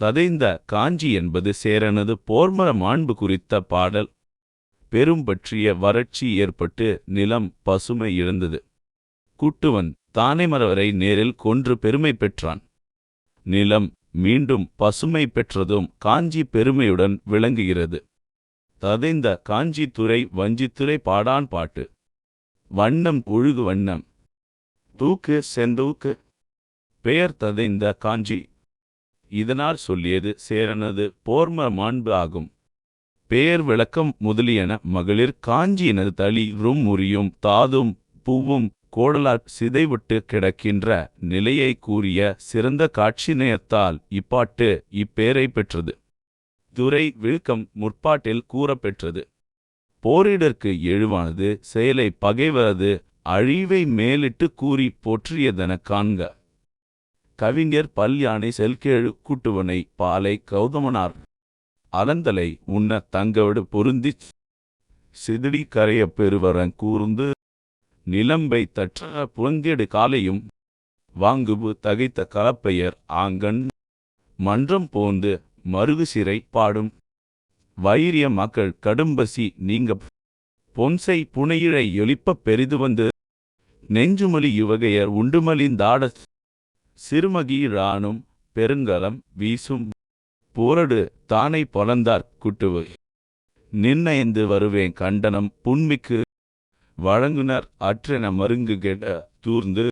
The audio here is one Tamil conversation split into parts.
ததைந்த காஞ்சி என்பது சேரனது போர்மர மாண்பு குறித்த பாடல். பெரும் பற்றிய வறட்சி ஏற்பட்டு நிலம் பசுமை இழந்தது. குட்டுவன் தானைமரவரை நேரில் கொன்று பெருமை பெற்றான். நிலம் மீண்டும் பசுமை பெற்றதும் காஞ்சி பெருமையுடன் விளங்குகிறது. ததைந்த காஞ்சி துறை வஞ்சித்துறை பாடான் பாட்டு. வண்ணம் ஒழுகு வண்ணம். தூக்கு செந்தூக்கு. பெயர் ததைந்த காஞ்சி. இதனால் சொல்லியது சேரனது போர்ம மாண்பு ஆகும். பெயர் விளக்கம் முதலியன மகளிர் காஞ்சியினது தளி ரும் முறியும் தாதும் பூவும் கோடலார் சிதைவிட்டு கிடக்கின்ற நிலையை கூறிய சிறந்த காட்சிநேயத்தால் இப்பாட்டு இப்பெயரை பெற்றது. துரை விழுக்கம் முற்பாட்டில் கூறப்பெற்றது. போரிடற்கு எழுவானது செயலை பகைவரது அழிவை மேலிட்டு கூறி போற்றியதென காண்க. கவிஞர் பல்யானை செல்கேழு கூட்டுவனை பாலை கௌதமனார். அலந்தலை உண்ண தங்கவிடு பொருந்திச் சிதடி கரைய பெருவரங் கூர்ந்து நிலம்பை தற்ற புலங்கெடு காலையும் வாங்குபு தகைத்த கலப்பெயர் ஆங்கண் மன்றம் போந்து மருகு சிறை பாடும். வைரிய மக்கள் கடும்பசி நீங்க பொன்சை புனையிழை எழிப்ப பெரிது வந்து நெஞ்சுமலி யுவகையர் உண்டுமலிந்தாட சிறுமகீழானும் பெருங்கலம் வீசும். போரடு தானை பொலந்தார் குட்டுவு. நிர்ணயந்து வருவேன் கண்டனம் புன்மிக்கு. வழங்குனர் அற்றென மருங்கு கெட தூர்ந்து.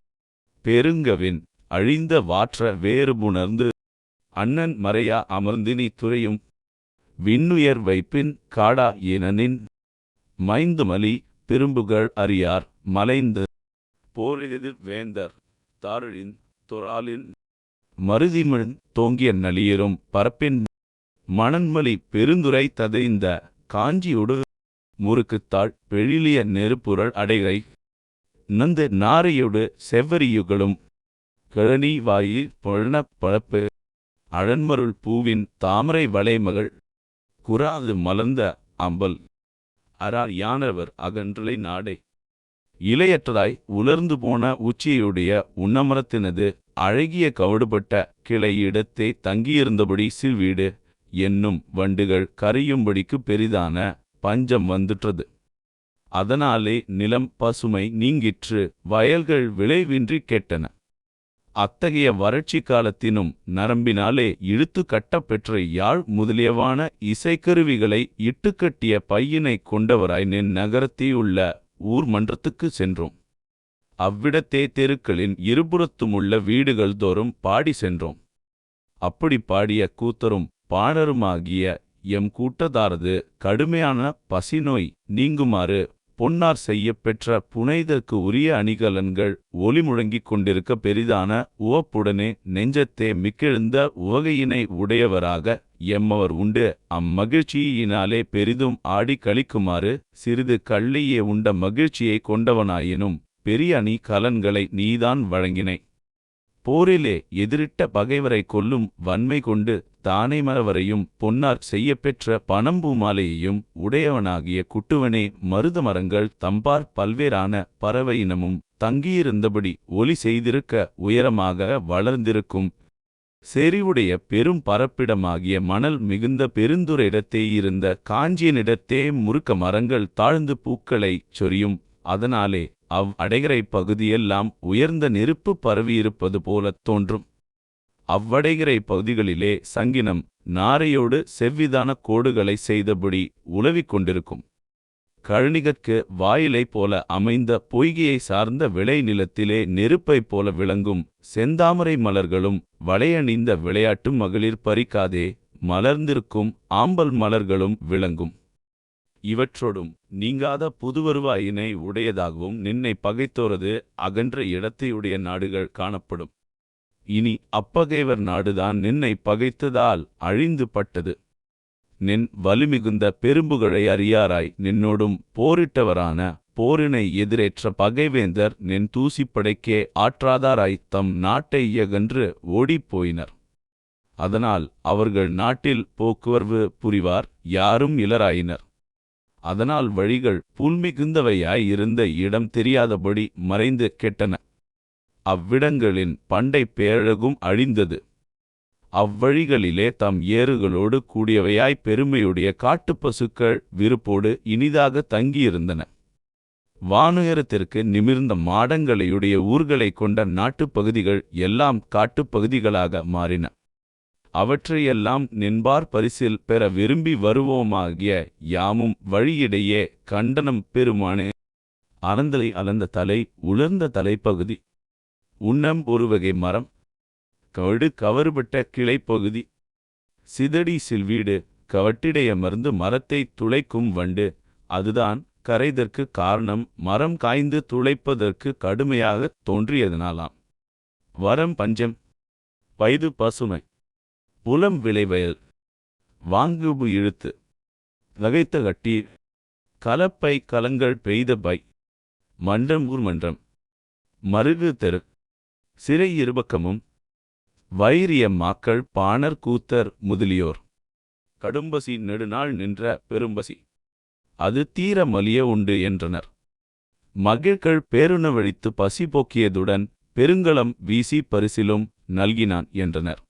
பெருங்கவின் அழிந்த வாற்ற வேறுபுணர்ந்து அண்ணன் மறையா அமர்ந்தினி துறையும். விண்ணுயர் வைப்பின் காடா ஏனனின் மைந்துமலி திரும்புகள் அறியார் மலைந்து. போரெதிர் வேந்தர் தாருழின் தொழாலின் மருதிமிழ் தோங்கிய நளியரும் பரப்பின் மணன்மலி பெருந்துரை ததைந்த காஞ்சியுடு முறுக்குத்தாள் பெழிலிய நெருப்புரள் அடைகை நந்து நாரையுடு செவ்வரியுகளும் கிழனி வாயில் பொழன பழப்பு அழன்மருள் பூவின் தாமரை வளைமகள் குறாது மலர்ந்த அம்பல் அரார் யானவர் அகன்றலை நாடை. இலையற்றதாய் உலர்ந்து போன உச்சியுடைய உன்னமரத்தினது அழகிய கவடுபட்ட கிளை இடத்தே தங்கியிருந்தபடி சில்வீடு என்னும் வண்டுகள் கரையும்படிக்கு பெரிதான பஞ்சம் வந்துற்றது. அதனாலே நிலம் பசுமை நீங்கிற்று வயல்கள் விளைவின்றி கெட்டன. அத்தகைய வறட்சி காலத்தினும் நரம்பினாலே இழுத்து கட்டப்பெற்ற யாழ் முதலியவான இசைக்கருவிகளை இட்டுக்கட்டிய பையினை கொண்டவராய் நின் நகரத்தியுள்ள ஊர் மன்றத்துக்கு சென்றோம். அவ்விடத்தே தெருக்களின் இருபுறத்துமுள்ள வீடுகள் தோறும் பாடி சென்றோம். அப்படி பாடிய கூத்தரும் பாணருமாகிய எம் கூட்டதாரது கடுமையான பசிநோய் நீங்குமாறு பொன்னார் செய்யப் பெற்ற புனைதற்கு உரிய அணிகலன்கள் ஒலி முழங்கிக் கொண்டிருக்க பெரிதான உவப்புடனே நெஞ்சத்தே மிக்கெழுந்த உவகையினை உடையவராக எம்மவர் உண்டு. அம்மகிழ்ச்சியினாலே பெரிதும் ஆடி கழிக்குமாறு சிறிது கள்ளியே உண்ட மகிழ்ச்சியை கொண்டவனாயினும் பெரிய அணி கலன்களை நீதான் வழங்கினை. போரிலே எதிரிட்ட பகைவரை கொல்லும் வன்மை கொண்டு தானே மரவரையும் பொன்னார் செய்யப்பெற்ற பணம்பூமாலையையும் உடையவனாகிய குட்டுவனே மருத மரங்கள் தம்பார் பல்வேறான பறவை இனமும் தங்கியிருந்தபடி ஒலி செய்திருக்க உயரமாக வளர்ந்திருக்கும். செறிவுடைய பெரும் பரப்பிடமாகிய மணல் மிகுந்த பெருந்துரையிடத்தே இருந்த காஞ்சியனிடத்தே முறுக்க மரங்கள் தாழ்ந்து பூக்களைச் சொரியும். அதனாலே அவ் அடைகரை பகுதியெல்லாம் உயர்ந்த நெருப்பு பரவியிருப்பது போலத் தோன்றும். அவ்வடைகரை பகுதிகளிலே சங்கினம் நாரையோடு செவ்விதான கோடுகளை செய்தபடி உலவிக் கொண்டிருக்கும். கழனிகற்கு வாயிலை போல அமைந்த பொய்கையை சார்ந்த விளை நிலத்திலே நெருப்பைப் போல விளங்கும் செந்தாமரை மலர்களும் வளையணிந்த விளையாட்டு மகளிர் பறிக்காதே மலர்ந்திருக்கும் ஆம்பல் மலர்களும் விளங்கும். இவற்றோடும் நீங்காத புதுவருவாயினை உடையதாகவும் நின்னை பகைத்தோரது அகன்ற இடத்தையுடைய நாடுகள் காணப்படும். இனி அப்பகைவர் நாடுதான் நின்னை பகைத்ததால் அழிந்து பட்டது நின் வலிமிகுந்த பெரும்புகளை அறியாராய். நின்னோடும் போரிட்டவரான போரினை எதிரேற்ற பகைவேந்தர் நின் தூசிப்படைக்கே ஆற்றாதாராய் தம் நாட்டை இயகன்று ஓடிப்போயினர். அதனால் அவர்கள் நாட்டில் போக்குவரவு புரிவார் யாரும் இலராயினர் அதனால் வழிகள் புல்மிகுந்தவையாயிருந்த இடம் தெரியாதபடி மறைந்து கெட்டன. அவ்விடங்களின் பண்டை பேரழகும் அழிந்தது. அவ்வழிகளிலே தம் ஏறுகளோடு கூடியவையாய் பெருமையுடைய காட்டுப்பசுக்கள் விருப்போடு இனிதாக தங்கியிருந்தன. வானுயரத்திற்கு நிமிர்ந்த மாடங்களையுடைய ஊர்களைக் கொண்ட நாட்டுப் பகுதிகள் எல்லாம் காட்டுப்பகுதிகளாக மாறின. அவற்றையெல்லாம் நின்பார் பரிசில் பெற விரும்பி வருவோமாகிய யாமும் வழியிடையே கண்டனம் பெருமானே அறந்தலை அலந்த தலை உலர்ந்த தலைப்பகுதி. உண்ணம் ஒருவகை மரம். கவடு கவறுபட்ட கிளைப்பகுதி. சிதடி சில்வீடு கவட்டிடையமர்ந்து மரத்தை துளைக்கும் வண்டு. அதுதான் கரைதற்கு காரணம். மரம் காய்ந்து துளைப்பதற்கு கடுமையாக தோன்றியதனாலாம். வரம் பஞ்சம். வயது பசுமை. புலம் விளைவயல். வாங்குபு இழுத்து. நகைத்த கட்டி. கலப்பை கலங்கள் பெய்த பை. மன்றம் ஊர் மன்றம் மருகு தெரு. சிறை இருபக்கமும். வைரிய மாக்கள் பாணர் கூத்தர் முதலியோர். கடும்பசி நெடுநாள் நின்ற பெரும்பசி. அது தீர மலிய உண்டு என்றனர். மகிழ்கள் பேருணவழித்து பசி போக்கியதுடன் பெருங்களம் வீசி பரிசிலும் நல்கினான் என்றனர்.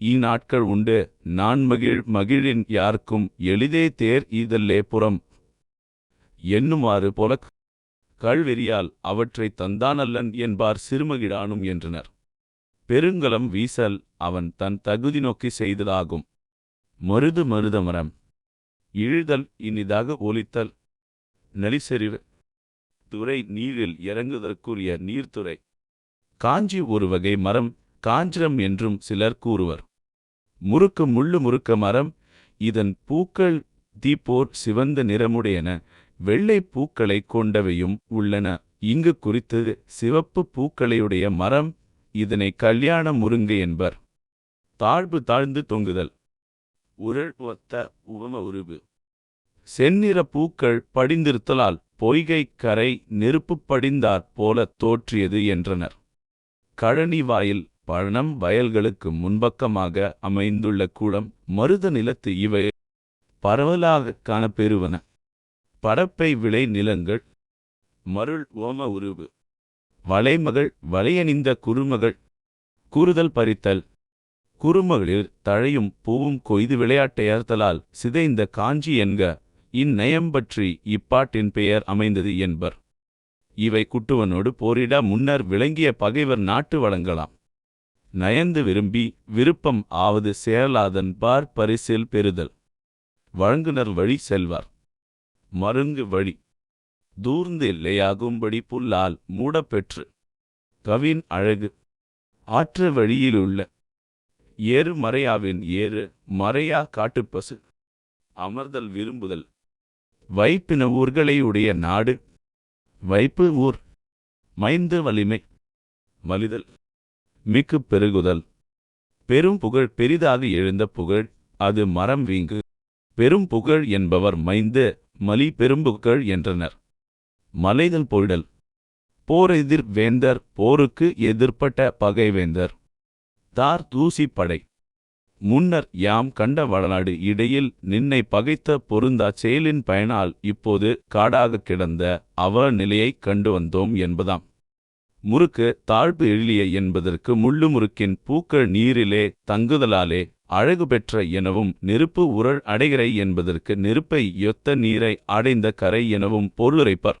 இந்நாட்கள் உண்டு நான் மகிழ் மகிழின் யாருக்கும் எளிதே தேர் ஈதல்லே புறம். என்னுமாறு போலக் கள்வெறியால் அவற்றை தந்தானல்லன் என்பார் சிறுமகிழானும் என்றனர். பெருங்கலம் வீசல் அவன் தன் தகுதி நோக்கி செய்ததாகும். மருது மருதமரம் இழுதல் இனிதாக ஒலித்தல். நலிசெறிவு. துறை நீரில் இறங்குதற்குரிய நீர்த்துறை. காஞ்சி ஒரு வகை மரம் காஞ்சிரம் என்றும் சிலர் கூறுவர். முறுக்கு முள்ளு முறுக்க மரம். இதன் பூக்கள் தீப்போர் சிவந்த நிறமுடையன. வெள்ளை பூக்களை கொண்டவையும் உள்ளன. இங்கு குறித்து சிவப்பு பூக்களையுடைய மரம் இதனை கல்யாண முருங்கை என்பர். தாழ்வு தாழ்ந்து தொங்குதல். உரள் ஒத்த உவம உருவு. செந்நிற பூக்கள் படிந்திருத்தலால் பொய்கை கரை நெருப்பு படிந்தாற் போல தோற்றியது என்றனர். கழனி வாயில் பழனம் வயல்களுக்கு முன்பக்கமாக அமைந்துள்ள கூடம் மருத நிலத்து இவை பரவலாக காணப்பெறுவன. படப்பை விளை நிலங்கள் மருள் ஓம உருவு. வளைமகள் வளையணிந்த குறுமகள். கூறுதல் பறித்தல். குறுமகளில் தழையும் பூவும் கொய்து விளையாட்டையர்த்தலால் சிதைந்த காஞ்சி என்க இந்நயம் பற்றி இப்பாட்டின் பெயர் அமைந்தது என்பர். இவை குட்டுவனோடு போரிட முன்னர் விளங்கிய பகைவர் நாட்டு வழங்கலாம் நயந்து விரும்பி விருப்பம் ஆவது சேரலாதன் பார் பரிசில் பெறுதல். வழங்குனர் வழி செல்வார். மருங்கு வழி. தூர்ந்து எல்லையாகும்படி புல்லால் மூடப்பெற்று கவின் அழகு ஆற்று வழியிலுள்ள ஏறு மறையாவின் ஏறு மறையா காட்டுப்பசு அமர்தல் விரும்புதல். வைப்பின ஊர்களை உடைய நாடு வைப்பு ஊர் மைந்து வலிமை மலிதல் மிக்கு பெருகுதல். பெரும் புகழ் பெரிதாக எழுந்த புகழ் அது மரம் வீங்கு பெரும் புகழ் என்பவர் மைந்து மலி பெரும்புகழ் என்றனர். மலைதல் போயிடல் போர் எதிர் வேந்தர் போருக்கு எதிர்ப்பட்ட பகைவேந்தர் தார் தூசி படை. முன்னர் யாம் கண்ட வளநாடு இடையில் நின்னை பகைத்த பொருந்தா செயலின் பயனால் இப்போது காடாக கிடந்த அவ நிலையைக் கண்டு வந்தோம் என்பதாம். முறுக்கு தாழ்வு எழிலிய என்பதற்கு முள்ளு முறுக்கின் பூக்கள் நீரிலே தங்குதலாலே அழகு பெற்ற எனவும் நெருப்பு உரள் அடைகிறை என்பதற்கு நெருப்பை யொத்த நீரை அடைந்த கரை எனவும் பொருளுரைப்பர்.